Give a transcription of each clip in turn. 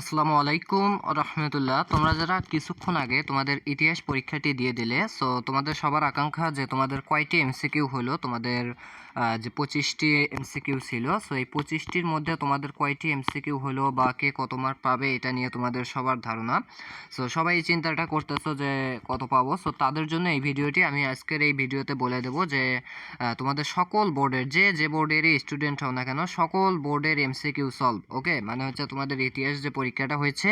আসসালামু আলাইকুম রহমতুল্লাহ। তোমরা যারা কিছুক্ষণ আগে তোমাদের ইতিহাস পরীক্ষাটি দিয়ে দিলে সো তোমাদের সবার আকাঙ্ক্ষা যে তোমাদের কয়টি এমসিকিউ হলো, তোমাদের যে পঁচিশটি এমসিকিউ ছিল সো এই পঁচিশটির মধ্যে তোমাদের কয়টি এমসিকিউ হলো বা কে কত মার্ক পাবে এটা নিয়ে তোমাদের সবার ধারণা। সো সবাই এই চিন্তাটা করতেছো যে কত পাবো সো তাদের জন্য এই ভিডিওটি আমি আজকের এই ভিডিওতে বলে দেবো যে তোমাদের সকল বোর্ডের, যে যে বোর্ডেরই স্টুডেন্ট হও না কেন, সকল বোর্ডের এমসিকিউ সলভ ওকে মানে হচ্ছে তোমাদের ইতিহাস যে পরীক্ষাটা হয়েছে,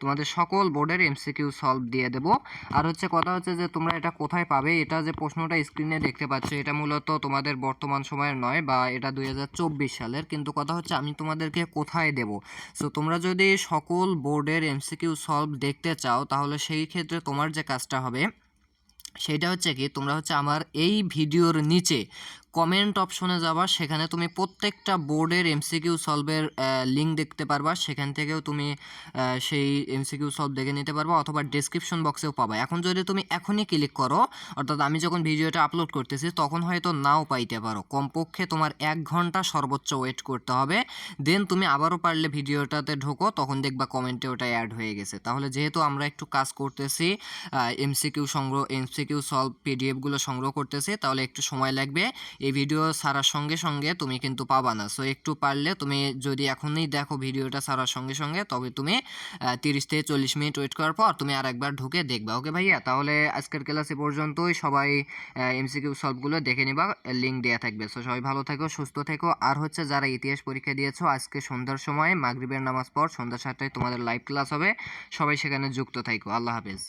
তোমাদের সকল বোর্ডের এমসিকিউ সলভ দিয়ে দেবো। আর হচ্ছে কথা হচ্ছে যে, তোমরা এটা কোথায় পাবে? এটা যে প্রশ্নটা স্ক্রিনে দেখতে পাচ্ছ, এটা মূলত তোমাদের বর্তমান সময়ের নয় বা এটা দুই হাজার চব্বিশ সালের। কিন্তু কথা হচ্ছে আমি তোমাদেরকে কোথায় দেব? সো তোমরা যদি সকল বোর্ডের এমসিকিউ সলভ দেখতে চাও, তাহলে সেই ক্ষেত্রে তোমার যে কাজটা হবে সেইটা হচ্ছে কি, তোমরা হচ্ছে আমার এই ভিডিওর নিচে কমেন্ট অপশনে যাবা, সেখানে তুমি প্রত্যেকটা বোর্ডের এমসিকিউ সলভের লিঙ্ক দেখতে পারবা। সেখান থেকেও তুমি সেই এমসিকিউ সলভ দেখে নিতে পারবা অথবা ডেসক্রিপশন বক্সেও পাবা। এখন যদি তুমি এখনই ক্লিক করো, অর্থাৎ আমি যখন ভিডিওটা আপলোড করতেছি, তখন হয়তো নাও পাইতে পারো। কমপক্ষে তোমার এক ঘণ্টা সর্বোচ্চ ওয়েট করতে হবে। দেন তুমি আবারও পারলে ভিডিওটাতে ঢোকো, তখন দেখবা কমেন্টে ওটা অ্যাড হয়ে গেছে। তাহলে যেহেতু আমরা একটু কাজ করতেছি এমসিকিউ সংগ্রহ এমসিকিউ সলভ পিডিএফগুলো সংগ্রহ করতেছি, তাহলে একটু সময় লাগবে। এই ভিডিও ছাড়ার সঙ্গে সঙ্গে তুমি কিন্তু পাবা না। সো একটু পারলে তুমি যদি এখনই দেখো ভিডিওটা ছাড়ার সঙ্গে সঙ্গে, তবে তুমি তিরিশ থেকে চল্লিশ মিনিট ওয়েট করার পর তুমি আর একবার ঢুকে দেখবা। ওকে ভাইয়া? তাহলে আজকের ক্লাসে পর্যন্তই। সবাই এমসিকিউ সলভগুলো দেখে নিবা লিঙ্ক দেওয়া থাকবে। সো সবাই ভালো থেকো, সুস্থ থেকো। আর হচ্ছে যারা ইতিহাস পরীক্ষা দিয়েছ, আজকে সন্ধ্যার সময়, মাগরিবের নামাজ পর সন্ধ্যা সাতটায় তোমাদের লাইভ ক্লাস হবে। সবাই সেখানে যুক্ত থাকো আল্লাহ হাফেজ।